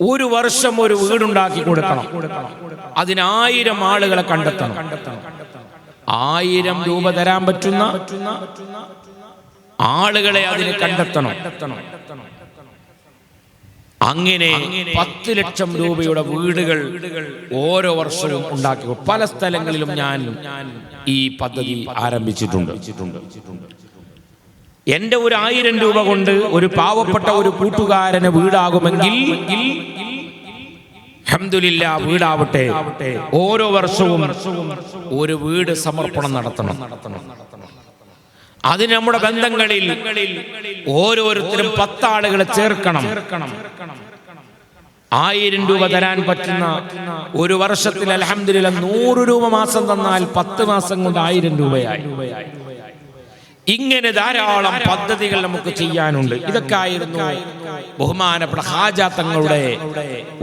ഒരു വർഷം ഒരു വീടുണ്ടാക്കി കൊടുക്കണം. അതിനായിരം ആളുകളെ കണ്ടെത്തണം. ആയിരം രൂപ തരാൻ പറ്റുന്ന ആളുകളെ അതിന് കണ്ടെത്തണം. അങ്ങനെ പത്ത് ലക്ഷം രൂപയുടെ വീടുകൾ ഓരോ വർഷവും ഉണ്ടാക്കി പല സ്ഥലങ്ങളിലും ഞാൻ ഈ പദ്ധതി ആരംഭിച്ചിട്ടുണ്ട്. എന്റെ ഒരു ആയിരം രൂപ കൊണ്ട് ഒരു പാവപ്പെട്ട ഒരു കൂട്ടുകാരന് വീടാകുമെങ്കിൽ അഹമ്മദില്ല വീടാവട്ടെ. ഓരോ വർഷവും ഒരു വീട് സമർപ്പണം നടത്തണം. അതിന് നമ്മുടെ ബന്ധങ്ങളിൽ ഓരോരുത്തരും പത്താളുകളെ ചേർക്കണം. ആയിരം രൂപ തരാൻ പറ്റുന്ന ഒരു വർഷത്തിൽ അലഹമില്ല നൂറ് രൂപ മാസം തന്നാൽ പത്ത് മാസം കൊണ്ട് ആയിരം രൂപയായി. ഇങ്ങനെ ധാരാളം പദ്ധതികൾ നമുക്ക് ചെയ്യാനുണ്ട്. ഇതൊക്കെ ആയിരുന്നു ബഹുമാനപ്പെട്ട ഹാജാത്തങ്ങളുടെ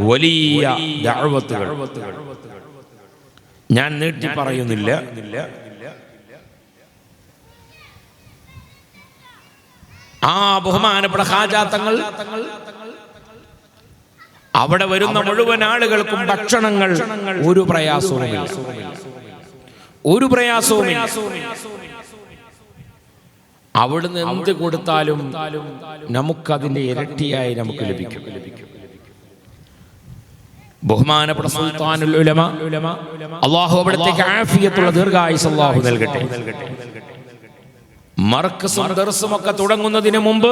വലിയ ദഅവത്തുകൾ ഞാൻ നീട്ടി പറയുന്നില്ല. ആ ബഹുമാനപ്പെട്ട ഹാജാത്തങ്ങൾ അവിടെ വരുന്ന മുഴുവൻ ആളുകൾക്കും ഭക്ഷണങ്ങൾ ഒരു പ്രയാസവുമില്ല. ഒരു പ്രയാസവുമില്ല. അവിടുന്ന് എന്ത് കൊടുത്താലും നമുക്കതിന്റെ ഇരട്ടിയായി നമുക്ക് ലഭിക്കും. ബഹുമാനപ്പെട്ട സുൽത്താനുൽ ഉലമ അള്ളാഹു അവിടത്തേക്ക് ആഫിയത്തുള്ള ദീർഘായുസ് അള്ളാഹു നൽകട്ടെ. മർക്കസും ദർസും ഒക്കെ തുടങ്ങുന്നതിന് മുമ്പ്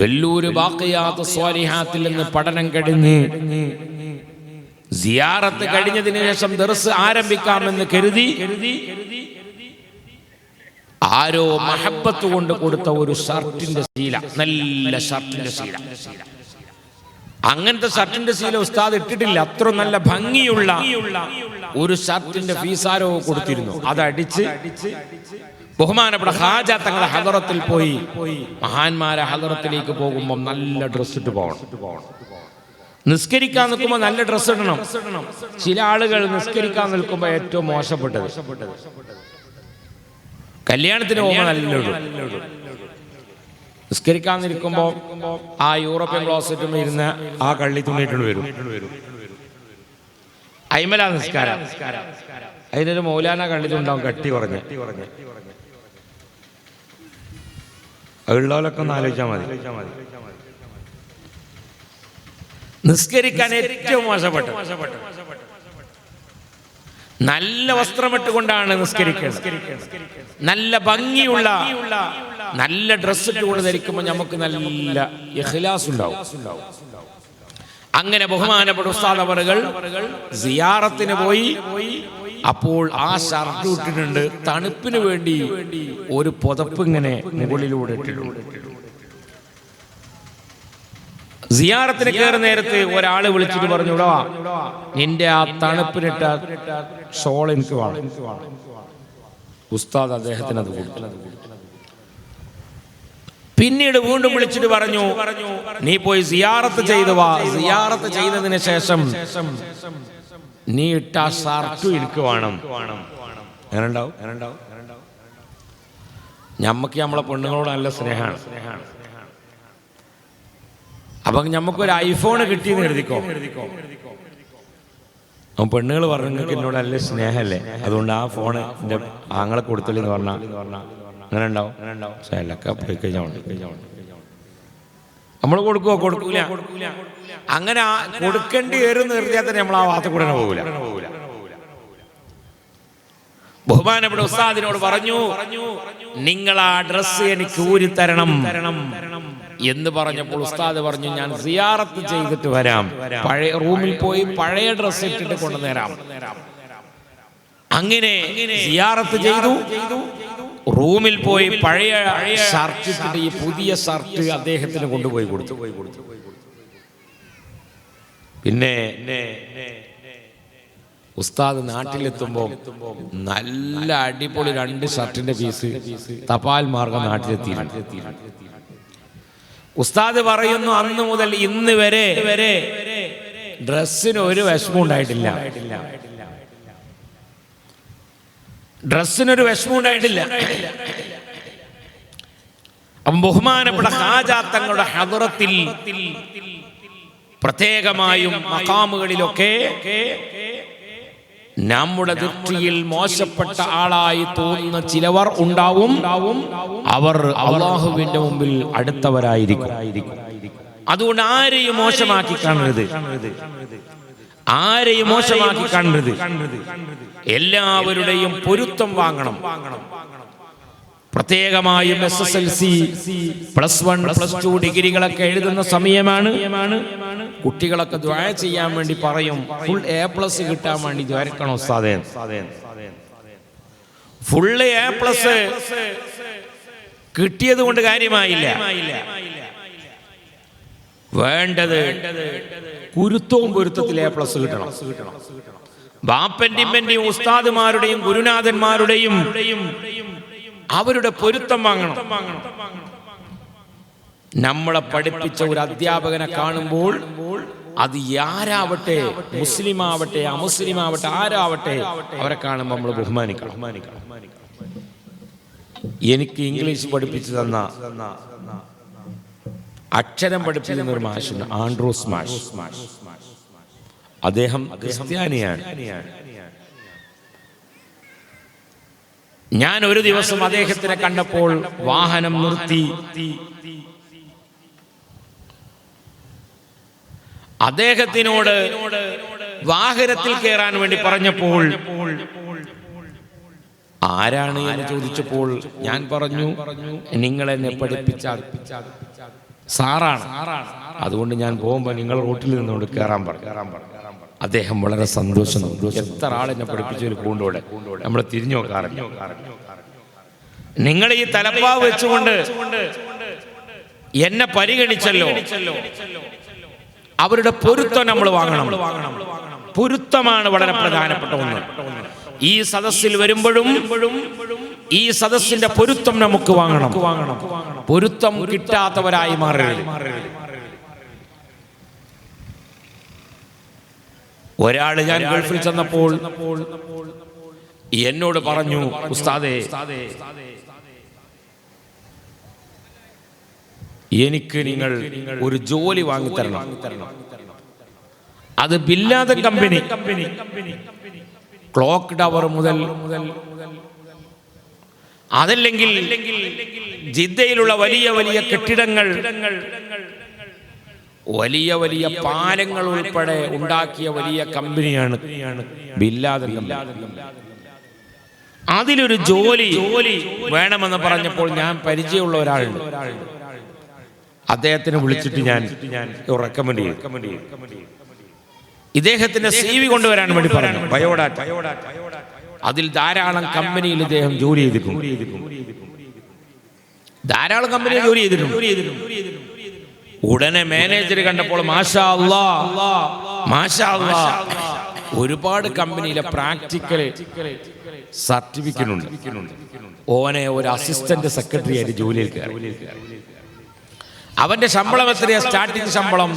വെല്ലൂര് ബാക്കിയാത്ത സ്വാലിഹാത്തിൽ നിന്ന് പഠനം കഴിഞ്ഞ് സിയാറത്ത് കഴിഞ്ഞതിന് ശേഷം ദർസ് ആരംഭിക്കാമെന്ന് കരുതി ആരോ മഹബത്ത് കൊണ്ട് കൊടുത്ത ഒരു ഷർട്ടിന്റെ ശീല നല്ല ഷർട്ടിന്റെ ശീല. അങ്ങനത്തെ ഷർട്ടിന്റെ ശീല ഉസ്താദ് ഇട്ടിട്ടില്ല. അത്ര നല്ല ഭംഗിയുള്ള ഒരു ഷർട്ടിന്റെ ഫീസാരോ കൊടുത്തിരുന്നു. അതടിച്ച് ബഹുമാനപ്പെട്ട ഹാജ തങ്ങളെ ഹദറത്തിൽ പോയി. മഹാന്മാരെ ഹദറത്തിലേക്ക് പോകുമ്പോൾ നല്ല ഡ്രസ് ഇട്ട് പോകണം. നിസ്കരിക്കാൻ നിൽക്കുമ്പോൾ നല്ല ഡ്രസ് ഇടണം. ചില ആളുകൾ നിസ്കരിക്കാൻ നിൽക്കുമ്പോൾ ഏറ്റവും മോശപ്പെട്ടത്. കല്യാണത്തിന് പോകുമ്പോൾ നല്ല ഇടും നിസ്കരിക്കാൻ നിൽക്കുമ്പോൾ ആ യൂറോപ്യൻ ക്ലോസറ്റും ഇരുന്ന് ആ കള്ളി തുണിയിട്ടുണ്ട് വരും. അയ്മല നിസ്കാരം. അതിനൊരു മൗലാന കള്ളിത്തുണ്ടാവും കട്ടി കുറഞ്ഞ്. ഉള്ളവരൊക്കെ ഒന്ന് ആലോചിച്ചാൽ മതി. നിസ്കരിക്കാൻ ഏറ്റവും മോശപ്പെട്ട നല്ല വസ്ത്രമിട്ടുകൊണ്ടാണ് നിസ്കരിക്കേണ്ടത്. നല്ല ഭംഗിയുള്ള നല്ല ഡ്രസ് ഇട്ടുകൊണ്ട് ധരിക്കുമ്പോൾ നമുക്ക് നല്ല ഇഖ്ലാസ് ഉണ്ടാവും. അങ്ങനെ ബഹുമാനപ്പെട്ട ഉസ്താദവറുകൾ സിയാറത്തിന് പോയി. അപ്പോൾ ആ ഷർട്ട് ഇട്ടിട്ടുണ്ട്. തണുപ്പിന് വേണ്ടി ഒരു പുതപ്പ് ഇങ്ങനെ മുകളിലൂടെ ഇട്ടിട്ടുണ്ട്. സിയാറത്തിന് കയറി നേരത്ത് ഒരാൾ വിളിച്ചിട്ട് പറഞ്ഞു വിടവാ നിന്റെ ആ തണുപ്പിനിട്ട ഷോൾ എനിക്ക് വേണം. ഉസ്താദ് അദ്ദേഹത്തിന് അത് പിന്നീട് വീണ്ടും വിളിച്ചിട്ട് പറഞ്ഞു നീ പോയി സിയാറത്ത് ചെയ്തു വാ. സിയാറത്ത് ചെയ്തതിന് ശേഷം നീ ഇട്ട ഷർട്ടു എനിക്ക് വേണം. ഞമ്മക്ക് നമ്മളെ പെണ്ണുങ്ങളോട് നല്ല സ്നേഹമാണ് സ്നേഹമാണ്. അപ്പൊ ഒരു ഐഫോൺ കിട്ടിയെന്ന് എഴുതിക്കോ? അവൻ പെണ്ണുകൾ പറഞ്ഞു നിങ്ങൾക്ക് എന്നോട് നല്ല സ്നേഹമല്ലേ? അതുകൊണ്ട് ആ ഫോൺ എന്റെ ആങ്ങളെ കൊടുത്തില്ലെന്ന് പറഞ്ഞാൽ അങ്ങനെ ഉണ്ടാവും നമ്മൾ കൊടുക്കുമോ കൊടുക്കൂല. അങ്ങനെ കൊടുക്കേണ്ടി വരും നിർത്തിയാൽ തന്നെ നമ്മൾ ആ വാർത്ത കൂടെ പോകൂല. ബഹുമാനപ്പെട്ട ഉസ്താദിനോട് പറഞ്ഞു നിങ്ങൾ ആ ഡ്രസ്സ് എനിക്ക് ഊരി തരണം എന്ന് പറഞ്ഞപ്പോൾ ഉസ്താദ് പറഞ്ഞു ഞാൻ സിയാറത്ത് ചെയ്തിട്ട് വരാം. പഴയ റൂമിൽ പോയി പഴയ ഡ്രസ്സ് ഇട്ടിട്ട് കൊണ്ടുവന്നേരാം. അങ്ങനെ സിയാറത്ത് ചെയ്തു. റൂമിൽ പോയി പഴയ ഷർട്ട് ഇട്ടിട്ട് ഈ പുതിയ ഷർട്ട് അദ്ദേഹത്തിന് കൊണ്ടുപോയി കൊടുത്തു. പിന്നെ ഉസ്താദ് നാട്ടിലെത്തുമ്പോൾ നല്ല അടിപൊളി രണ്ട് ഷർട്ടിന്റെ പീസ് തപാൽ മാർഗം നാട്ടിലെത്തിയിട്ടുണ്ട്. ഉസ്താദ് പറയുന്നു അന്ന് മുതൽ ഇന്ന് വരെ വരെ ഡ്രസ്സിന് ഒരു വിഷമം ഉണ്ടായിട്ടില്ല. ഡ്രസ്സിനൊരു വിഷമം ഉണ്ടായിട്ടില്ല. ബഹുമാനപ്പെട്ട ഹാജാത്തങ്ങളുടെ ഹദറത്തിൽ പ്രത്യേകമായും മക്കാമുകളിലൊക്കെ നമ്മുടെ ദൃഷ്ടിയിൽ മോശപ്പെട്ട ആളായി തോന്നുന്ന ചിലവർ ഉണ്ടാവും. അവർ അള്ളാഹുവിന്റെ മുമ്പിൽ അടുത്തവരായിരിക്കും. അതുകൊണ്ട് ആരെയും മോശമാക്കി കാണരുത്. ആരെയും മോശമാക്കി കാണരുത്. എല്ലാവരുടെയും പൊരുത്തം വാങ്ങണം. പ്രത്യേകമായും S S L C plus one plus two ഡിഗ്രികളൊക്കെ എഴുതുന്ന സമയമാണ്. കുട്ടികളൊക്കെ ദ്വാര ചെയ്യാൻ വേണ്ടി പറയും. ഫുൾ എ പ്ലസ് കിട്ടാൻ വേണ്ടി ദ്വാരക്കണോ സാധേ ഫുൾ എ പ്ലസ് കിട്ടിയത് കൊണ്ട് കാര്യമായില്ല. വേണ്ടത് കുരുത്തവും പൊരുത്തത്തിൽ എ പ്ലസ് കിട്ടണം. ബാപ്പന്റെയും ഉസ്താദുമാരുടെയും ഗുരുനാഥന്മാരുടെയും അവരുടെ പൊരുത്തം വാങ്ങണം. നമ്മളെ പഠിപ്പിച്ച ഒരു അധ്യാപകനെ കാണുമ്പോൾ അത് ആരാവട്ടെ മുസ്ലിം ആവട്ടെ അമുസ്ലിം ആവട്ടെ ആരാവട്ടെ അവരെ കാണുമ്പോൾ നമ്മൾ ബഹുമാനിക്കണം. എനിക്ക് ഇംഗ്ലീഷ് പഠിപ്പിച്ചു തന്ന അക്ഷരം പഠിപ്പിക്കുന്ന ഒരു മാഷുണ്ട് ആൻഡ്രൂസ് മാഷ്. അദ്ദേഹം ക്രിസ്ത്യാനിയാണ്. ഞാൻ ഒരു ദിവസം അദ്ദേഹത്തിനെ കണ്ടപ്പോൾ വാഹനം നിർത്തി. അദ്ദേഹത്തിനോട് വാഹനത്തിൽ കയറാൻ വേണ്ടി പറഞ്ഞപ്പോൾ ആരാണ് എന്ന് ചോദിച്ചപ്പോൾ ഞാൻ പറഞ്ഞു നിങ്ങൾ എന്നെ പഠിപ്പിച്ച സാറാണ്. അതുകൊണ്ട് ഞാൻ പോകുമ്പോൾ നിങ്ങൾ റോട്ടിൽ നിന്നോട് കയറാൻ പറഞ്ഞു അദ്ദേഹം വളരെ സന്തോഷം എത്ര ആളെന്നെ പഠിപ്പിച്ച ഒരു പൂണ്ടോടെ നമ്മൾ തിരിഞ്ഞു നോക്കാറില്ല നിങ്ങൾ ഈ തലപ്പാവ് വെച്ചുകൊണ്ട് എന്നെ പരിഗണിച്ചല്ലോ. അവരുടെ പൊരുത്തം നമ്മൾ വാങ്ങണം. പൊരുത്തമാണ് വളരെ പ്രധാനപ്പെട്ട ഒന്ന്. ഈ സദസ്സിൽ വരുമ്പോഴും ഈ സദസ്സിന്റെ പൊരുത്തം നമുക്ക് വാങ്ങണം. പൊരുത്തം കിട്ടാത്തവരായി മാറരുത്. ഒരാൾ ഞാൻ ഗൾഫിൽ ചെന്നപ്പോൾ എന്നോട് പറഞ്ഞു ഉസ്താദേ എനിക്ക് നിങ്ങൾ ഒരു ജോലി വാങ്ങി തരണം. അത് ബില്ലാതെ കമ്പനി. ക്ലോക്ക് ടവർ മുതൽ അതല്ലെങ്കിൽ ജിദ്ദയിലുള്ള വലിയ വലിയ കെട്ടിടങ്ങൾ വലിയ വലിയ പാലങ്ങൾ ഉൾപ്പെടെ ഉണ്ടാക്കിയ വലിയ കമ്പനിയാണ് അതിലൊരു ജോലി ജോലി വേണമെന്ന് പറഞ്ഞപ്പോൾ ഞാൻ പരിചയമുള്ള ഒരാളുണ്ട്. അദ്ദേഹത്തിനെ വിളിച്ചിട്ട് ഞാൻ റെക്കമെൻഡ് ഇദ്ദേഹത്തിന്റെ സി വി കൊണ്ടുവരാൻ വേണ്ടി പറഞ്ഞു. ബയോഡാറ്റ. അതിൽ ധാരാളം കമ്പനിയിൽ ഇദ്ദേഹം ജോലി ചെയ്തിട്ടുണ്ട്. ധാരാളം കമ്പനിയിൽ ജോലി ചെയ്തിട്ടുണ്ട്. ഉടനെ മാനേജർ കണ്ടപ്പോൾ മാഷാ മാഷാ ഒരുപാട് കമ്പനിയിലെ പ്രാക്ടിക്കൽ സർട്ടിഫിക്കറ്റ് ഓനെ ഒരു അസിസ്റ്റന്റ് സെക്രട്ടറി ആയിട്ട് ജോലിയിൽ അവന്റെ ശമ്പളം എത്രയാ? സ്റ്റാർട്ടിംഗ് ശമ്പളം?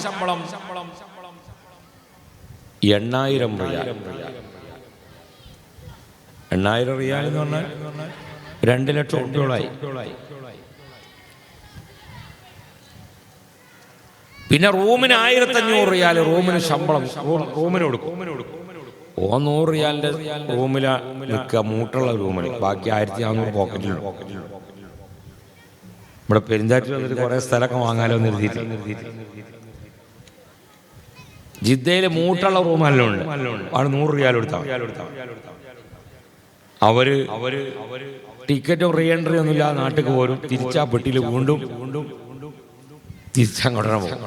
എണ്ണായിരം റിയാൽ. എണ്ണായിരം റിയാൽ എന്ന് പറഞ്ഞാൽ രണ്ട് ലക്ഷം റുപ്യോളായി പിന്നെ റൂമിന് ആയിരത്തി അഞ്ഞൂറ് റിയാൽ റൂമിന് ശമ്പളം. റൂമിന് കൊടുക്കും. ഓ നൂറ് റിയാലിന്റെ റൂമില നിൽക്കുക മൂട്ടുള്ള റൂമിൽ ബാക്കി ആയിരത്തി നാനൂറ് പോക്കറ്റിലുണ്ട് ഇവിടെ പെരുന്താറ്റിൽ വന്നിട്ട് കുറെ സ്ഥലമൊക്കെ വാങ്ങാലോ എന്ന് എഴുതിയിട്ട്. ജിദ്ദയിലെ മൂട്ടുള്ള റൂം നല്ല ഉണ്ട്. ആണ് നൂറ് റിയാൽ എടുത്താൽ അവർ അവർ ടിക്കറ്റും റീ എൻട്രി ഒന്നുമില്ല നാട്ടിൽ പോരും. തിരിച്ചാ പെട്ടിയിൽ വീണ്ടും വീണ്ടും തിരിച്ചങ്ങോട്ടേ പോകും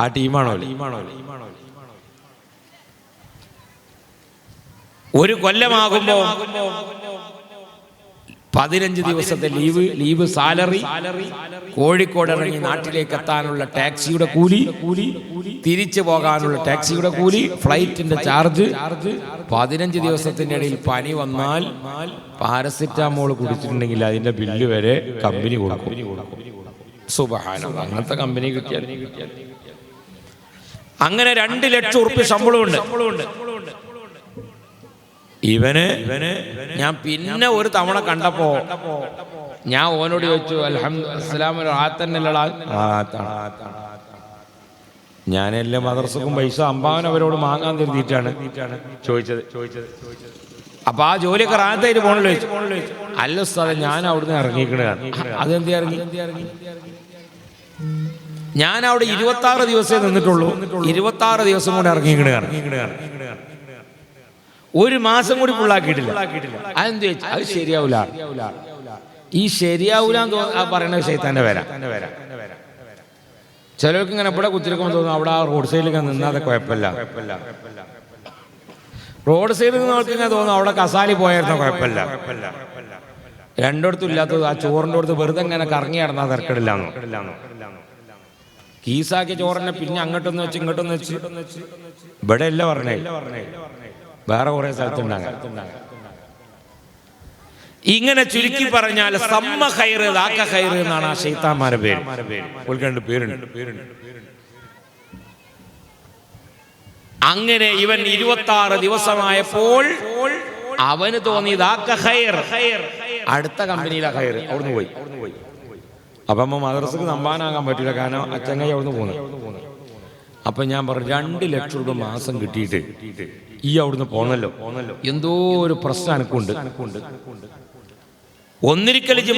ആ ടീമാണോ ഒരു കൊല്ലമാകുമ്പോ പതിനഞ്ച് ദിവസത്തെ ലീവ് ലീവ് സാലറി കോഴിക്കോട് ഇറങ്ങി നാട്ടിലേക്ക് എത്താനുള്ള ടാക്സിയുടെ കൂലി കൂലി തിരിച്ചു പോകാനുള്ള ടാക്സിയുടെ കൂലി ഫ്ലൈറ്റിന്റെ ചാർജ് പതിനഞ്ച് ദിവസത്തിന്റെ ഇടയിൽ പനി വന്നാൽ പാരസെറ്റാമോൾ കുടിച്ചിട്ടുണ്ടെങ്കിൽ അതിന്റെ ബില്ല് വരെ കമ്പനി കൊടുക്കും. അങ്ങനത്തെ കമ്പനി കിട്ടിയാൽ. അങ്ങനെ രണ്ട് ലക്ഷം ഉറുപ്പ്യ ശമ്പളമുണ്ട്. ഇവന് ഞാൻ പിന്നെ ഒരു തവണ കണ്ടപ്പോ ഞാൻ ഓനോട് ചോദിച്ചു അൽഹംദുലില്ലാ റാത്തന്നല്ലടാ ഞാൻ എല്ലാ മദർസക്കും പൈസ അമ്പാവൻ അവരോട് വാങ്ങാൻ ചോദിച്ചത് ചോദിച്ചത് ചോദിച്ചത്. അപ്പൊ ആ ജോലിയൊക്കെ റാത്തായിട്ട് പോണല്ലോ അല്ല ഉസ്താദെ ഞാൻ അവിടുന്ന് ഇറങ്ങിക്കണ അതെന്ത് ഇറങ്ങി? ഞാൻ അവിടെ ഇരുപത്തി ആറ് ദിവസമേ നിന്നിട്ടുള്ളൂ. ഇരുപത്തി ആറ് ദിവസം കൂടെ ഇറങ്ങിക്കണ ഒരു മാസം കൂടി ഫുള്ളാക്കിയിട്ടില്ല അതെന്ത് ചോദിച്ചു അത് ശരിയാവൂല. ഈ ശരിയാവൂല വരാ. ശൈത്താന്റെ വര. ചിലർക്ക് ഇങ്ങനെ ഇവിടെ കുത്തിരിക്കുമ്പോൾ തോന്നുന്നു അവിടെ ആ റോഡ് സൈഡിലൊക്കെ നിന്നാതെ കുഴപ്പമില്ല. റോഡ് സൈഡിൽ നോക്കി ഇങ്ങനെ തോന്നുന്നു അവിടെ കസാലി പോയായിരുന്നു? കുഴപ്പമില്ല. രണ്ടിടത്തും ഇല്ലാത്തത് ആ ചോറിന്റെ അടുത്ത് വെറുതെ ഇങ്ങനെ കറങ്ങി നടന്നാൽ തിരക്കിടില്ലാന്നോ? കീസാക്കി ചോറിനെ പിന്നെ അങ്ങോട്ടൊന്ന് വെച്ച് ഇങ്ങോട്ടൊന്ന് വെച്ച്. ഇവിടെ ഇല്ല പറഞ്ഞേ. വേറെ കുറെ സ്ഥലത്തുണ്ടാകാം ഇങ്ങനെ ചുരുക്കി പറഞ്ഞാൽ സമ്മ ഹൈറ് ദാക്ക ഹൈറ് എന്നാണ് ആ ഷെയ്ത്താമാരുടെ പേര്. പേരുണ്ട് പേരുണ്ട് പേരുണ്ട്. അങ്ങനെ ഇവൻ ഇരുപത്തി ആറ് ദിവസമായപ്പോൾ അവന് തോന്നി ദാക്ക ഹൈർ അടുത്ത കമ്പനിയിലാ ഹയർ അവിടുന്ന് പോയി. അപ്പൊ അമ്മ മദ്രസക്ക് നമ്പാനാകാൻ പറ്റില്ല. കാരണം അച്ചങ്ങൈ അവിടുന്ന് പോകുന്നു അപ്പൊ ഞാൻ പറഞ്ഞു രണ്ട് ലക്ഷം രൂപ മാസം കിട്ടിയിട്ട് ഈ അവിടുന്ന് പോണല്ലോ എന്തോ ഒരു പ്രശ്നം എനിക്കുണ്ട്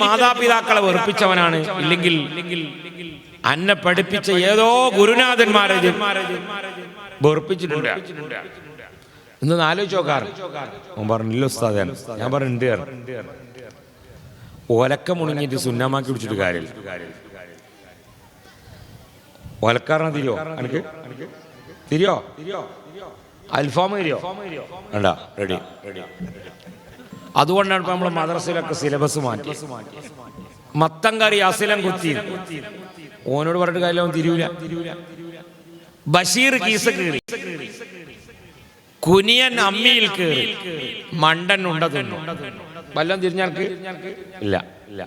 മാതാപിതാക്കളെ വെറുപ്പിച്ചവനാണ്. ഇല്ലെങ്കിൽ അന്നെ പഠിപ്പിച്ച ഏതോ ഗുരുനാഥന്മാരെ ഇത് വെറുപ്പിച്ചിട്ടുണ്ട്. എന്ന് ആലോചിച്ച് നോക്കാറ് അവൻ പറഞ്ഞില്ല ഉസ്താദ് ഞാൻ പറഞ്ഞിട്ടുണ്ട് ഒലക്ക മുണങ്ങിയിട്ട് സുന്നാമാക്കി പിടിച്ചിട്ട് കാര്യമില്ല. ഒലക്കാരനെ തിരിയോ? എനിക്ക് തിരിയോ? അൽഫാം തിരിയോ? വേണ്ട റെഡി അതുകൊണ്ടാണ് ഇപ്പൊ നമ്മളെ മദ്രസയിലൊക്കെ സിലബസ് മാറ്റി. മത്തം കറി അസിലം കുത്തി. ഓനോട് പറഞ്ഞിട്ട് കാര്യം അവൻ തിരിയൂല ബഷീർ കീസ കീറി. കുനിയൻ അമ്മിയിൽ കീറി. മണ്ടൻ ഉണ്ട തിന്നു. വല്ലതും തിരിഞ്ഞാർക്ക് ഇല്ല. ഇല്ല.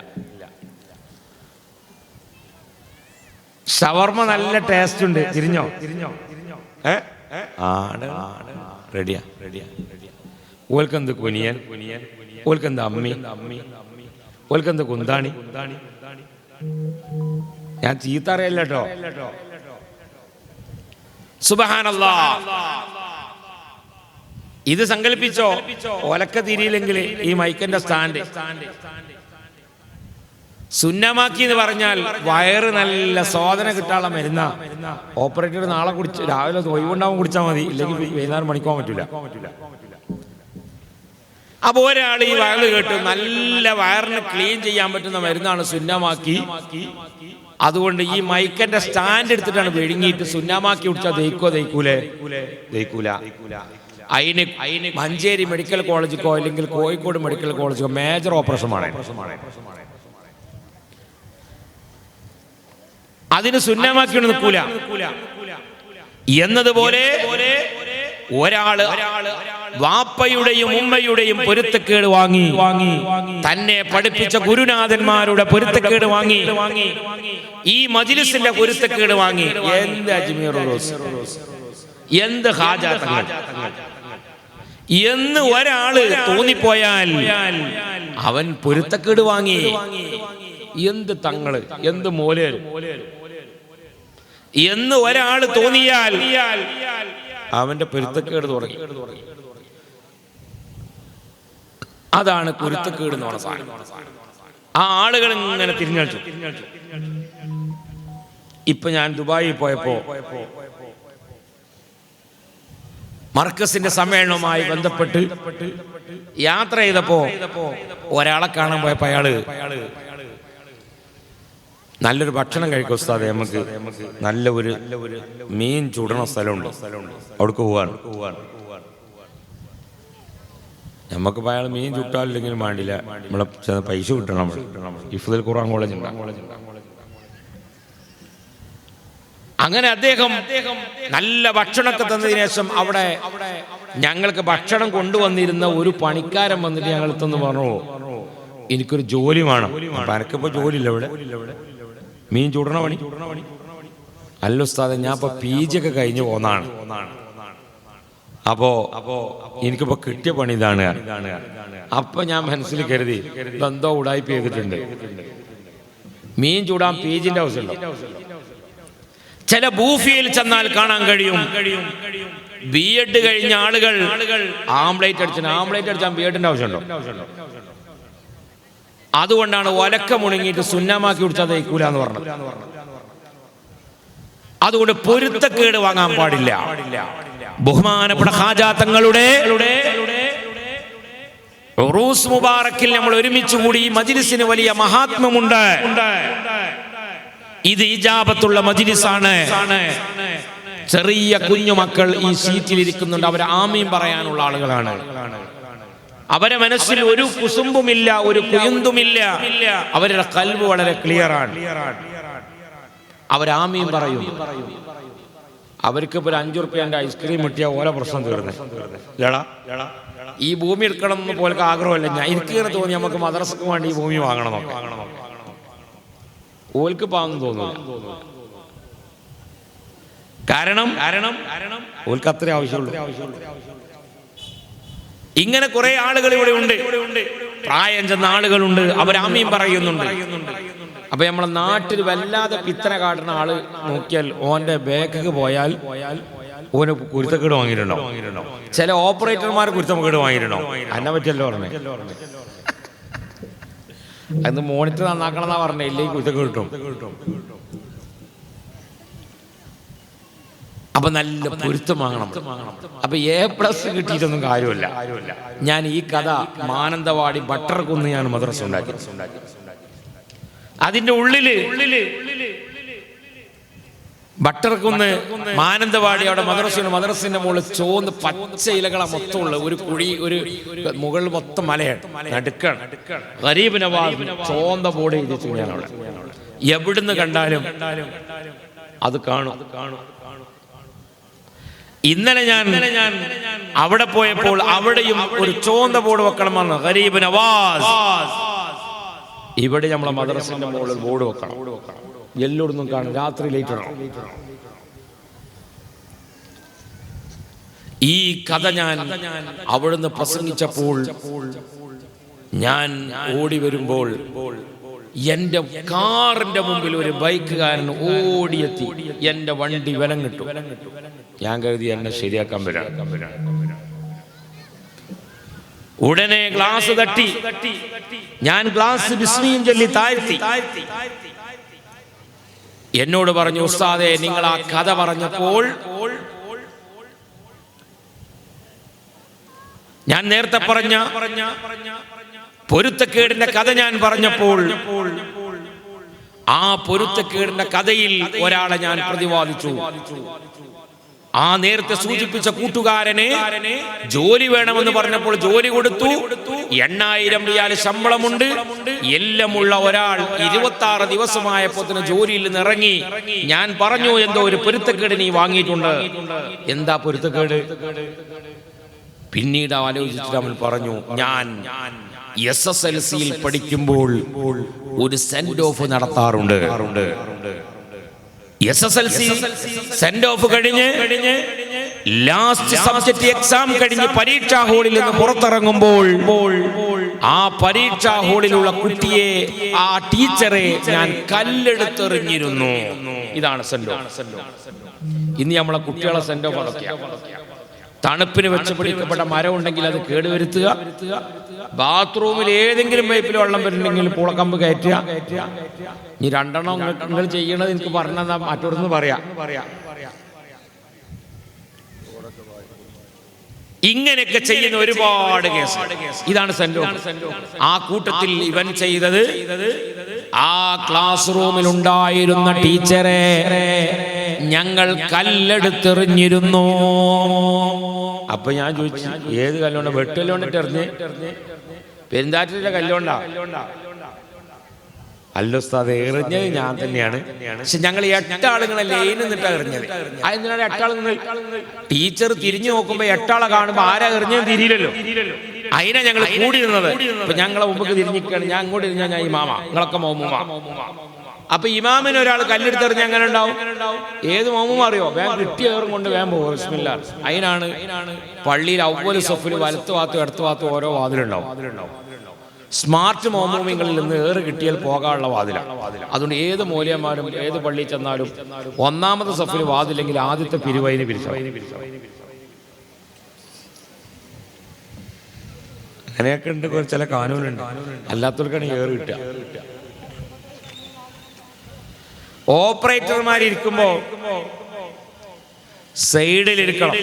ഷവർമ നല്ല ടേസ്റ്റ് ഉണ്ട്. തിരിഞ്ഞോ? തിരിഞ്ഞോ? ആണ് റെഡിയാ. റെഡിയാ. ഓൽക്കെന്ത് കുനിയൻ? കുനിയൻ? ഓൽക്കെന്ത് അമ്മി? അമ്മി? ഓൽക്കെന്ത് കുന്താണി? കുന്താണി? ഞാൻ ചീത്ത അറിയല്ലോ കേട്ടോ. ഇത് സങ്കല്പിച്ചോ? ഒലക്ക തിരിയില്ലെങ്കിൽ ഈ മൈക്കന്റെ സ്റ്റാൻഡ്. സുന്നമാക്കി എന്ന് പറഞ്ഞാൽ വയറ് നല്ല സോദന കിട്ടാനുള്ള മരുന്ന. ഓപ്പറേറ്റർ നാളെ കുടിച്ച് രാവിലെ ഒഴിവുണ്ടാവും കുടിച്ചാൽ മതി. ഇല്ലെങ്കിൽ വൈകുന്നേരം മണിക്കോ പറ്റില്ല അപ്പൊ ഒരാൾ ഈ വയറ് കേട്ട് നല്ല വയറിന് ക്ലീൻ ചെയ്യാൻ പറ്റുന്ന മരുന്നാണ് സുന്നമാക്കി. അതുകൊണ്ട് ഈ മൈക്കന്റെ സ്റ്റാൻഡ് എടുത്തിട്ടാണ് വിഴുങ്ങിയിട്ട് സുന്നാമാക്കി കുടിച്ചാൽ ദഹിക്കോ ദഹിക്കൂലേ? ദഹിക്കൂല. അതിന് മഞ്ചേരി മെഡിക്കൽ കോളേജിക്കോ അല്ലെങ്കിൽ കോഴിക്കോട് മെഡിക്കൽ കോളേജിക്കോ മേജർ ഓപ്പറേഷനാണ് അതിന് സുന്നാമാക്കി നിൽക്കൂല. എന്നതുപോലെ ഒരാൾ വാപ്പയുടെയും ഉമ്മയുടെയും പൊരുത്തക്കേട് വാങ്ങി. വാങ്ങി. തന്നെ പഠിപ്പിച്ച ഗുരുനാഥന്മാരുടെ പൊരുത്തക്കേട് വാങ്ങി. ഈ മജിലിസിന്റെ പൊരുത്തക്കേട് വാങ്ങി. എന്ത് അജ്മീർ എന്ത് ഹാജാത്തങ്ങൾ? എന്ന് ഒരാൾ തോന്നിപ്പോയാൽ അവൻ പൊരുത്തക്കേട് വാങ്ങി. എന്ത് തങ്ങൾ? എന്ത് മോലേര്? എന്ന് ഒരാൾ തോന്നിയാൽ അവന്റെ പൊരുത്തക്കേട് തുടങ്ങി. അതാണ് പൊരുത്തക്കേട് എന്ന് പറഞ്ഞ സാധനം. ആ ആളുകൾ ഇങ്ങനെ തിരിഞ്ഞു ഇപ്പൊ ഞാൻ ദുബായിൽ പോയപ്പോ മർക്കസിന്റെ സമ്മേളനവുമായി ബന്ധപ്പെട്ട് യാത്ര ചെയ്തപ്പോ ഒരാളെ കാണാൻ പോയപ്പോ അയാൾ നല്ലൊരു ഭക്ഷണം കഴിക്കും ഉസ്താദ് നമുക്ക് നല്ല ഒരു മീൻ ചുടണ സ്ഥലമുണ്ട്. അവിടേക്ക് പോവാണ്. നമുക്ക് അയാൾ മീൻ ചുട്ടാലില്ലെങ്കിലും വേണ്ടില്ല. നമ്മളെ ചെന്ന് പൈസ കിട്ടണം ഇഫുദൽ ഖുറാൻ കോളേജ് അങ്ങനെ അദ്ദേഹം നല്ല ഭക്ഷണമൊക്കെ തന്നതിന് ശേഷം അവിടെ ഞങ്ങൾക്ക് ഭക്ഷണം കൊണ്ടുവന്നിരുന്ന ഒരു പണിക്കാരൻ വന്നിട്ട് ഞങ്ങൾ തന്നു പറഞ്ഞു എനിക്കൊരു ജോലി വേണം. എനിക്കിപ്പോ ജോലി ഇല്ല ഇവിടെ. മീൻ ചൂടണ പണി? അല്ല ഉസ്താദെ ഞാൻ ഇപ്പൊ പി ജി ഒക്കെ കഴിഞ്ഞു പോന്നാണ്. അപ്പോ അപ്പോ എനിക്കിപ്പോ കിട്ടിയ പണി ഇതാണ്. അപ്പൊ ഞാൻ മനസ്സിൽ കരുതി എന്തോ ഉടായ്പ ചെയ്തിട്ടുണ്ട്. മീൻ ചൂടാൻ പി ജിന്റെ ഹൗസുണ്ടോ ചില ബൂഫിയിൽ ചെന്നാൽ കാണാൻ കഴിയും. ബി എഡ് കഴിഞ്ഞ ആളുകൾ ആംബ്ലേറ്റ് അടിച്ചാൽ ആംബ്ലേറ്റ് അടിച്ചാൽ ബി എഡിന്റെ ആവശ്യമുണ്ടോ? അതുകൊണ്ടാണ് ഒലക്ക മുണങ്ങിയിട്ട് സുന്നമാക്കി കുടിച്ചാൽ തയ്ക്കൂല എന്ന് പറഞ്ഞത്. അതുകൊണ്ട് പൊരുത്തക്കേട് വാങ്ങാൻ പാടില്ല. ബഹുമാനപ്പെട്ട ഹാജാത്തങ്ങളുടെ റൂസ് മുബാറക്കിൽ നമ്മൾ ഒരുമിച്ച് കൂടി ഈ മജിലിസിന് വലിയ മഹാത്മ്യമുണ്ട്. ഇത് ഇജാബത്തുള്ള മജിലിസാണ്. ചെറിയ കുഞ്ഞുമക്കൾ ഈ സീറ്റിൽ ഇരിക്കുന്നുണ്ട് അവർ ആമീൻ പറയാനുള്ള ആളുകളാണ്. അവരെ മനസ്സിൽ ഒരു കുസുമ്പുമില്ല ഒരു കുയുന്തുമില്ല. അവരുടെ കൽവ് വളരെ ക്ലിയർ ക്ലിയറാണ്. അവരാമീൻ പറയും അവർക്ക് ഇപ്പോൾ ഒരു അഞ്ചു റുപ്യന്റെ ഐസ്ക്രീം കിട്ടിയ ഓരോ പ്രശ്നം തീർന്നു. ലടാ ഈ ഭൂമി എടുക്കണം എന്ന് പോലെ ആഗ്രഹമല്ല. ഞാൻ എനിക്ക് ഇങ്ങനെ തോന്നി നമുക്ക് മദ്രസക്ക് വേണ്ടി ഈ ഭൂമി വാങ്ങണം ഓൽക്ക് പാന്ന് തോന്നുന്നു കാരണം കാരണം കാരണം ഓൽക്ക് അത്രേ ആവശ്യമുള്ളൂ. ഇങ്ങനെ കുറെ ആളുകൾ ഇവിടെ ഉണ്ട്. പ്രായം ചെന്ന ആളുകളുണ്ട്. അവർ ആമീൻ പറയുന്നുണ്ട്. അപ്പൊ നമ്മളെ നാട്ടിൽ വല്ലാതെ പിത്തന കാട്ടുന്ന ആൾ നോക്കിയാൽ ഓന്റെ ബാക്ക് പോയാൽ ഓന് കുരുത്തക്കേട് വാങ്ങിയിട്ടുണ്ടോ ചില ഓപ്പറേറ്റർമാർ കുരുത്തക്കേട് വാങ്ങിയിട്ടുണ്ടോ അതിനെ പറ്റിയല്ലോ പറഞ്ഞേ. അത് മോണിറ്റർ നന്നാക്കണം എന്നാ പറഞ്ഞേ. ഇല്ലെങ്കിൽ കുരുത്തക്കേട് കിട്ടും. അപ്പൊ നല്ല പൊരുത്തം വാങ്ങണം അപ്പൊ എ പ്ലസ് കിട്ടിയിട്ടൊന്നും കാര്യമില്ല. ഞാൻ ഈ കഥ മാനന്തവാടി ബട്ടർ കുന്ന് ഞാൻ മദ്രസ ഉണ്ടാക്കി. അതിന്റെ ഉള്ളിൽ ബട്ടർക്കുന്ന് മാനന്തവാടി അവിടെ മദ്രസയുണ്ട്. മദ്രസിന്റെ മുകളിൽ ചോന്ന് പച്ച ഇലകളെ മൊത്തമുള്ള ഒരു കുഴി ഒരു മുകളിൽ മൊത്തം മലയാണ്. നടുക്കാണ്. ഗരീബ് നവാസ് ചോന്ത ബോർഡ് എവിടുന്ന് കണ്ടാലും അത് കാണും അത് കാണും. ഇന്നലെ ഞാൻ ഞാൻ അവിടെ പോയപ്പോൾ അവിടെയും ഒരു ചോന്ത ബോർഡ് വെക്കണമെന്ന് ഗരീബ് നവാസ് ഇവിടെ നമ്മളെ മദ്രസിന്റെ മുകളിൽ ബോർഡ് വെക്കണം. എല്ലായിടത്തും കാണും രാത്രി ലേറ്റ് ഈ കഥ ഞാൻ അവിടുന്ന് പ്രസംഗിച്ചപ്പോൾ ഞാൻ ഓടി വരുമ്പോൾ എന്റെ കാറിന്റെ മുമ്പിൽ ഒരു ബൈക്കുകാരൻ ഓടിയെത്തി. എന്റെ വണ്ടി വിലം കിട്ടും ഞാൻ കരുതി എന്നെ ശരിയാക്കാൻ വരാം. ഉടനെ ഗ്ലാസ് തട്ടി. ഞാൻ ഗ്ലാസ് ബിസ്മിയും ചൊല്ലി താഴ്ത്തി. എന്നോട് പറഞ്ഞു ഉസ്താദെ നിങ്ങൾ ആ കഥ പറഞ്ഞപ്പോൾ ഞാൻ നേരത്തെ പറഞ്ഞ പൊരുത്തക്കേടിന്റെ കഥ ഞാൻ പറഞ്ഞപ്പോൾ ആ പൊരുത്തക്കേടിന്റെ കഥയിൽ ഒരാളെ ഞാൻ പ്രതിപാദിച്ചു ആ നേരത്തെ സൂചിപ്പിച്ച കൂട്ടുകാരനെ ജോലി വേണമെന്ന് പറഞ്ഞപ്പോൾ ജോലി കൊടുത്തു. എണ്ണായിരം റിയാൽ ശമ്പളമുണ്ട്. എല്ലാമുള്ള ഒരാൾ ഇരുപത്തി ആറ് ദിവസമായപ്പോ ജോലിയിൽ നിന്ന് ഇറങ്ങി. ഞാൻ പറഞ്ഞു എന്തോ ഒരു പൊരുത്തക്കേട് നീ വാങ്ങിയിട്ടുണ്ട്. എന്താ പൊരുത്തക്കേട്? പിന്നീട് ആലോചിച്ചിട്ട് അവൻ പറഞ്ഞു ഞാൻ എസ് എസ് എൽ സിയിൽ പഠിക്കുമ്പോൾ ഒരു സെൻഡ് ഓഫ് നടത്താറുണ്ട്. S S L C send off കഴിഞ്ഞ് ലാസ്റ്റ് സബ്ജക്ട് എക്സാം കഴിഞ്ഞ് പരീക്ഷാ ഹാളിൽ നിന്ന് പുറത്തിറങ്ങുമ്പോൾ ആ പരീക്ഷാ ഹാളിലുള്ള കുട്ടിയെ ആ ടീച്ചറെ ഞാൻ കല്ലെടുത്തെറിഞ്ഞിരുന്നു. ഇതാണ് സെൻഡ് ഓഫ് ഇനി നമ്മളെ കുട്ടികളെ സെൻഡ് ഓഫ് അതൊക്കെയാണ് തണുപ്പിന് വെച്ച് പിടിക്കപ്പെട്ട മരം ഉണ്ടെങ്കിൽ അത് കേടുവരുത്തുക. ബാത്റൂമിൽ ഏതെങ്കിലും പൈപ്പിൽ വെള്ളം വരുന്നുണ്ടെങ്കിൽ പുളക്കമ്പ് കയറ്റുക. ഇനി രണ്ടെണ്ണം നിങ്ങൾ ചെയ്യണത് എനിക്ക് പറഞ്ഞാ മറ്റൊരു പറയാം. ഇങ്ങനെയൊക്കെ ചെയ്യുന്ന ഒരുപാട് കേസ്. ഇതാണ് സെന്റോ ആ കൂട്ടത്തിൽ ഇവൻ ചെയ്തത് ആ ക്ലാസ് റൂമിൽ ഉണ്ടായിരുന്ന ടീച്ചറെ. ഞങ്ങൾ കല്ലെടുത്തെറിഞ്ഞിരുന്നു. അപ്പൊ ഞാൻ ചോദിച്ചു ഏത് കല്ലുണ്ട? വെട്ടല്ലോണ്ടിട്ട് എറിഞ്ഞ് പെരുന്താറ്റിലെ കല്ലുണ്ടാ? അല്ല ഉസ്താദ് എറിഞ്ഞത് ഞാൻ തന്നെയാണ്. പക്ഷെ ഞങ്ങൾ എട്ടാളുകളെ ലൈൻ നിന്നിട്ടാ എറിഞ്ഞത്. അതെന്തിനാണ് എട്ടാൾ ടീച്ചർ തിരിഞ്ഞു നോക്കുമ്പോ എട്ടാളെ കാണുമ്പോ ആരാ എറിഞ്ഞത് തിരിയില്ലല്ലോ. അതിനാ ഞങ്ങൾ കൂടി നിന്നത് ഞങ്ങളെ മുമ്പ് തിരിഞ്ഞിക്കാണ് ഞാൻ അങ്ങോട്ട് തിരിഞ്ഞാൽ ഞാൻ ഈ മാമ. നിങ്ങളൊക്കെ മോമുമ അപ്പൊ ഇമാമിന് ഒരാൾ കല്ലെടുത്തെറിഞ്ഞ അങ്ങനെ ഉണ്ടാവും? ഏത് മോമും അറിയോ? വേഗം കിട്ടിയവരും കൊണ്ട് വേഗം പോകും അതിനാണ് പള്ളിയിൽ ഔവൽ സഫിൽ വലത്ത് വാത്തും ഇടത്ത് വാത്തും ഓരോ വാതിലുണ്ടാവും. സ്മാർട്ട് മോമോമിങ്ങളിൽ നിന്ന് ഏറ് കിട്ടിയാൽ പോകാനുള്ള വാതിലാണ് അതുകൊണ്ട് ഏത് മൂല്യന്മാരും ഏത് പള്ളി ചെന്നാലും ഒന്നാമത്തെ സഫിൽ വാതില്ലെങ്കിൽ ആദ്യത്തെ പിരിവൈന് പിരിച്ചു. അങ്ങനെയൊക്കെ ഉണ്ട്. ചില കാനൂനുണ്ട്. അല്ലാത്തവർക്കാണ് ഏറ് കിട്ടുക. ഓപ്പറേറ്റർമാർ സൈഡിലിരിക്കണം.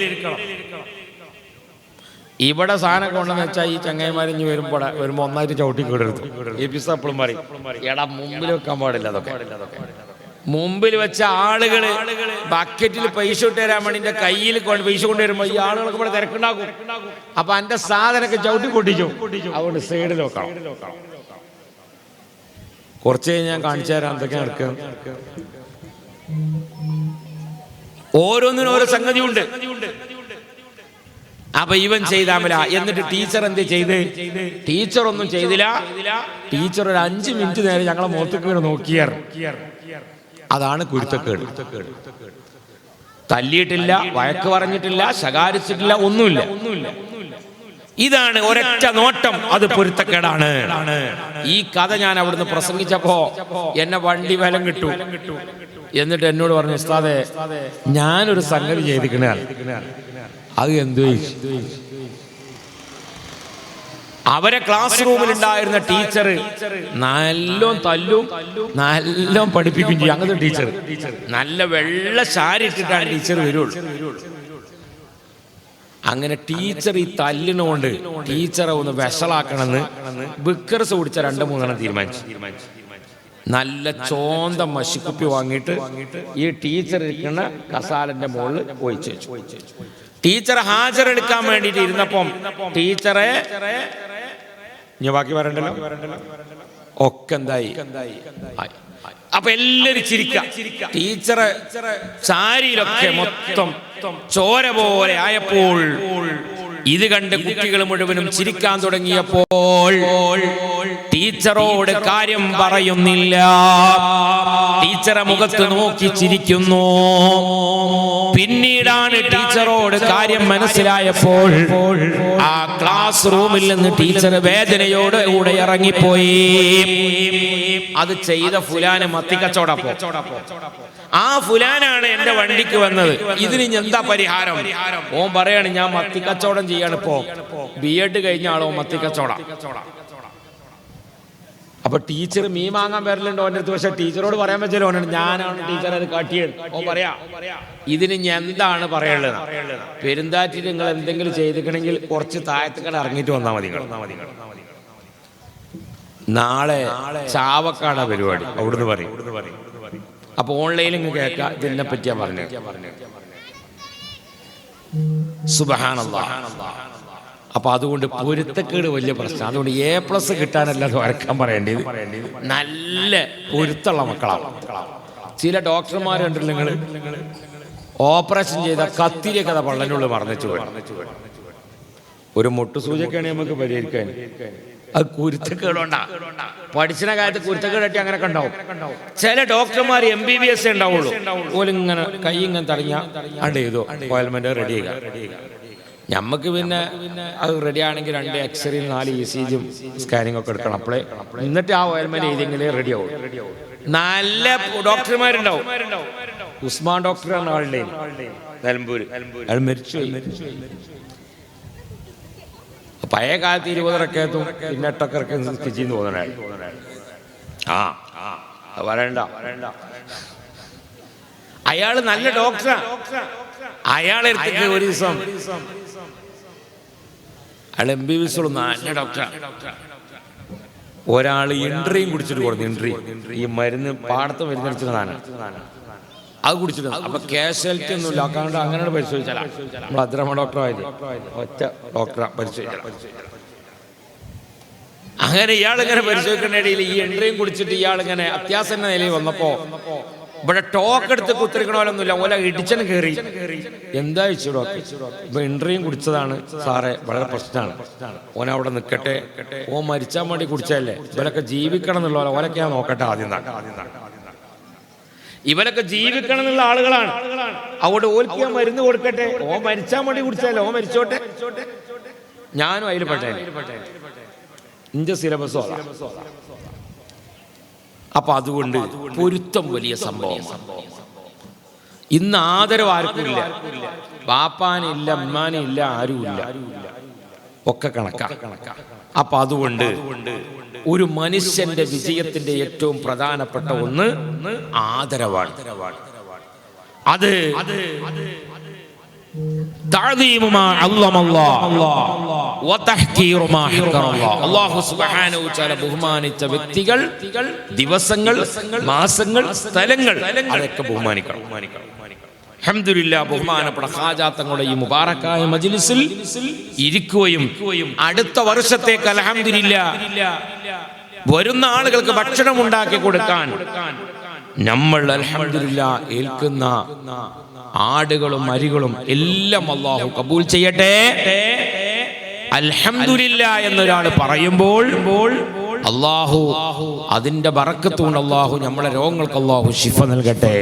ഇവിടെ സാധനം കൊണ്ടെന്ന് വെച്ചാൽ ഈ ചങ്ങായിമാർ ഇനി വരുമ്പോൾ വരുമ്പോ ഒന്നായിട്ട് ചവിട്ടി കിടരുത് ഈ പിസ അപ്പളും പറയും എടാ മുമ്പിൽ വെക്കാൻ പാടില്ല അതൊക്കെ. മുമ്പിൽ വെച്ച ആളുകൾ ബക്കറ്റിൽ പൈസ ഇട്ട് തരാൻ വേണ്ടി കയ്യിൽ പൈസ കൊണ്ടുവരുമ്പോ ഈ ആളുകൾക്ക് ഇവിടെ തിരക്കുണ്ടാക്കും അപ്പൊ എന്റെ സാധനമൊക്കെ ചവിട്ടി പൊട്ടിച്ചു അതുകൊണ്ട് സൈഡിൽ വെക്കണം. കുറച്ച് ഞാൻ കാണിച്ചു തരാം എന്തൊക്കെ നടക്കുക. ഓരോന്നിനും ഓരോ സംഗതിയുണ്ട്. അപ്പൊ ഇവൻ ചെയ്താമല എന്നിട്ട് ടീച്ചർ എന്ത് ചെയ്ത്? ടീച്ചർ ഒന്നും ചെയ്തില്ല. ടീച്ചർ ഒരു അഞ്ചു മിനിറ്റ് നേരം ഞങ്ങളെ മുഖത്തേക്ക് നോക്കിയർ. അതാണ് കുരുത്തക്കേട്. തല്ലിയിട്ടില്ല വഴക്ക് പറഞ്ഞിട്ടില്ല ശകാരിച്ചിട്ടില്ല ഒന്നുമില്ല ഒന്നുമില്ല. ഇതാണ് ഒരൊറ്റ നോട്ടം. അത് പൊരുത്തക്കേടാണ്. ഈ കഥ ഞാൻ അവിടുന്ന് പ്രസംഗിച്ചപ്പോ എന്നെ വണ്ടി വലം കിട്ടു. എന്നിട്ട് എന്നോട് പറഞ്ഞു ഉസ്താദെ ഞാനൊരു സംഗതി ചെയ്തിക്കണ അത് എന്ത് അവരെ ക്ലാസ് റൂമിൽ ഉണ്ടായിരുന്ന ടീച്ചർ നല്ലോം തല്ലും നല്ലോം പഠിപ്പിക്കും ചെയ്യും. അങ്ങനത്തെ ടീച്ചർ നല്ല വെള്ള ശാരി ഇട്ടിട്ടാണ് ടീച്ചർ വരുള്ളൂ. അങ്ങനെ ടീച്ചർ ഈ തല്ലിനോണ്ട് ടീച്ചറെ ഒന്ന് വിഷളാക്കണമെന്ന് ബിക്കർസ് ഓടിച്ച രണ്ട് മൂന്നെണ്ണം തീരുമാനിച്ചു. നല്ല ചോന്ത മഷിക്കുപ്പി വാങ്ങിയിട്ട് ഈ ടീച്ചർ ഇരിക്കുന്ന കസാലന്റെ മുകളിൽ ഒഴിച്ചു വെച്ചു. ടീച്ചർ ഹാജരെടുക്കാൻ വേണ്ടിയിട്ട് ഇരുന്നപ്പം ടീച്ചറെ ഇനി ബാക്കി പറയണ്ടല്ലോ? ഒക്കെ എന്തായി. അപ്പൊ എല്ലാരും ചിരിക്ക. ടീച്ചറെ സാരിയിലൊക്കെ മൊത്തം ചോര പോലെ ആയപ്പോൾ ഇത് കണ്ട് കുട്ടികൾ മുഴുവനും ചിരിക്കാൻ തുടങ്ങിയപ്പോൾ ടീച്ചറോട് കാര്യം പറയുന്നില്ല. ടീച്ചറെ മുഖത്ത് നോക്കി ചിരിക്കുന്നു പിന്നീടാണ് ടീച്ചറോട് കാര്യം മനസ്സിലായപ്പോൾ ആ ക്ലാസ് റൂമിൽ നിന്ന് ടീച്ചർ വേദനയോട് കൂടെ ഇറങ്ങിപ്പോയി. അത് ചെയ്ത ഫുലാന് മത്തിക്കച്ചോടപ്പോ ആ ഫുലാനാണ് എന്റെ വണ്ടിക്ക് വന്നത്. ഇതിന് എന്താ പരിഹാരം? ഓൻ പറയാണ് ഞാൻ മത്തിക്കച്ചവടം ചെയ്യാണ് ഇപ്പോ ബി എഡ് കഴിഞ്ഞ ആളോ മത്തിക്കച്ചവടം. അപ്പൊ ടീച്ചർ മീൻ വാങ്ങാൻ വരലുണ്ടോ ഓന്റെ അടുത്ത്. പക്ഷെ ടീച്ചറോട് പറയാൻ പറ്റില്ല ഓനാണ് ഞാനാണ് ടീച്ചർ അത് കാട്ടിയത്. ഓ പറയാ ഇതിന് ഞാൻ എന്താണ് പറയുള്ളത് പെരുന്താറ്റിൽ നിങ്ങൾ എന്തെങ്കിലും ചെയ്തിക്കണമെങ്കിൽ കുറച്ച് താഴത്തേക്കാട് ഇറങ്ങിയിട്ട് വന്നാൽ മതി. നാളെ ചാവക്കാട പരിപാടി. അവിടുന്ന് പറയും. അപ്പൊ ഓൺലൈനിൽ കേൾക്കാം. ഇതിനെ പറ്റിയാ പറഞ്ഞു സുബഹാനല്ലാ അപ്പൊ അതുകൊണ്ട് പൊരുത്തക്കേട് വലിയ പ്രശ്നം. അതുകൊണ്ട് എ പ്ലസ് കിട്ടാനല്ല വരക്കാൻ പറയേണ്ടത്. നല്ല പൊരുത്തുള്ള മക്കളാണ്. ചില ഡോക്ടർമാരുണ്ടല്ലോ നിങ്ങൾ ഓപ്പറേഷൻ ചെയ്ത കത്തിരി കഥ പള്ളനുള്ളിൽ മറന്നിച്ചു ഒരു മുട്ടുസൂചിയൊക്കെയാണ് നമുക്ക് പരിഹരിക്കാൻ അത് കുരുത്തക്കേടുണ്ടാ. പഠിച്ചിന കാലത്ത് കുരുത്തക്കേടട്ടി അങ്ങനെ ഉണ്ടാവും. ചില ഡോക്ടർമാർ എം ബി ബി എസ് ഉണ്ടാവുള്ളൂ. കൈ ഇങ്ങനെ തടഞ്ഞ അണ്ട് ചെയ്തു. ഓയിൽമെന്റ് റെഡി ചെയ്യുക. ഞമ്മക്ക് പിന്നെ അത് റെഡി ആണെങ്കിൽ രണ്ട് എക്സ്റേയും നാല് ഇ സി ജിയും സ്കാനിങ് ഒക്കെ എടുക്കണം. അപ്പോഴേ എന്നിട്ട് ആ ഓയിൽമെന്റ് ചെയ്തെങ്കിലേ റെഡി ആവും. നല്ല ഡോക്ടർമാരുണ്ടാവും. ഉസ്മാൻ ഡോക്ടർ ഡോക്ടറാണ് ആളുടെ നിലമ്പൂര്. മരിച്ചു മരിച്ചു പഴയ കാലത്ത് ഇരുപതരൊക്കെ എത്തും പിന്നെ സ്കെച്ച് ചെയ്ത് തോന്നണേ ആ പറയണ്ട. അയാൾ നല്ല ഡോക്ടർ അയാളെ അടുത്തേക്ക് ഒരു ദിവസം. അയാൾ എം ബി ബി എസ് നല്ല ഡോക്ടർ ഒരാൾ ഇൻട്രിയും കുടിച്ചിട്ട് കൊടുത്തു ഇൻട്രി ഈ മരുന്ന് പാടത്ത് മരുന്നടിച്ചതാണ് അത് കുടിച്ചിട്ട് അപ്പൊ കാഷ്വാലിറ്റി ഒന്നും ഇല്ല കാരണം അങ്ങനെ പരിശോധിച്ചാൽ നമ്മൾ അദ്രമ ഡോക്ടർ ആയത് ഒറ്റ ഡോക്ടറാ പരിശോധിച്ചാൽ അങ്ങനെ ഇയാൾ ഇങ്ങനെ പരിശോധിക്കുന്ന ഇടയിൽ ഈ എൻട്രിയും കുടിച്ചിട്ട് ഇയാൾ ഇങ്ങനെ അത്യാസന്ന നിലയിൽ വന്നപ്പോ ഇവിടെ ടോക്ക് എടുത്ത് കുത്തിരിക്കണമല്ലൊന്നുമില്ല ഓല ഇടിച്ചന് കയറി എന്താ വെച്ചു ഡോക്ടർ ഇപ്പൊ എൻട്രിയും കുടിച്ചതാണ് സാറേ. വളരെ പ്രശ്നമാണ്. ഓന അവിടെ നിൽക്കട്ടെ ഓ മരിച്ചാൻ വേണ്ടി കുടിച്ചല്ലേ ഇവരൊക്കെ ജീവിക്കണം എന്നുള്ള ഓലൊക്കെ ഞാൻ നോക്കട്ടെ ആദ്യം ആദ്യം ഇവരൊക്കെ ജീവിക്കണം എന്നുള്ള ആളുകളാണ്. അവിടെ ഓൽക്ക് ഞാൻ മരുന്ന് കൊടുക്കട്ടെ? ഓ മരിച്ചാൽ മതി കുടിച്ചാലോ ഓ മരിച്ചോട്ടെ? ഞാനും അതിൽ പെട്ടെ ഇന്റെ സിലബസോ. അപ്പൊ അതുകൊണ്ട് പൊരുത്തം വലിയ സംഭവം ഇന്ന് ആദരവ് ആർക്കുമില്ല ബാപ്പാനില്ല അമ്മാനില്ല ആരുമില്ല ഒക്കെ കണക്കാ. അപ്പൊ അതുകൊണ്ട് ഒരു മനുഷ്യന്റെ വിജയത്തിന്റെ ഏറ്റവും പ്രധാനപ്പെട്ട ഒന്ന് ആദരവാണ്. അത് ബഹുമാനിച്ച വ്യക്തികൾ ദിവസങ്ങൾ മാസങ്ങൾ സ്ഥലങ്ങൾ അതൊക്കെ ബഹുമാനിക്കണം ബഹുമാനിക്കണം. അൽഹംദുലില്ലാ ബഹുമാനപ്പെട്ട ഖാജാ തങ്ങളുടെ ഈ മുബാറക്കായ മജ്ലിസിൽ ഇരിക്കുകയും അടുത്ത വർഷത്തേക്ക് അലഹമില്ല വരുന്ന ആളുകൾക്ക് ഭക്ഷണം ഉണ്ടാക്കി കൊടുക്കാൻ നമ്മൾ അൽഹംദുലില്ലാ ഏൽക്കുന്ന ആടുകളും അരികളും എല്ലാം അള്ളാഹു കബൂൽ ചെയ്യട്ടെ. അൽഹംദുലില്ല എന്നൊരാൾ പറയുമ്പോൾ അള്ളാഹു അതിന്റെ ബറക്കത്തുകൊണ്ട് അള്ളാഹു നമ്മളെ രോഗങ്ങൾക്ക് അള്ളാഹു ശിഫ നൽകട്ടെ.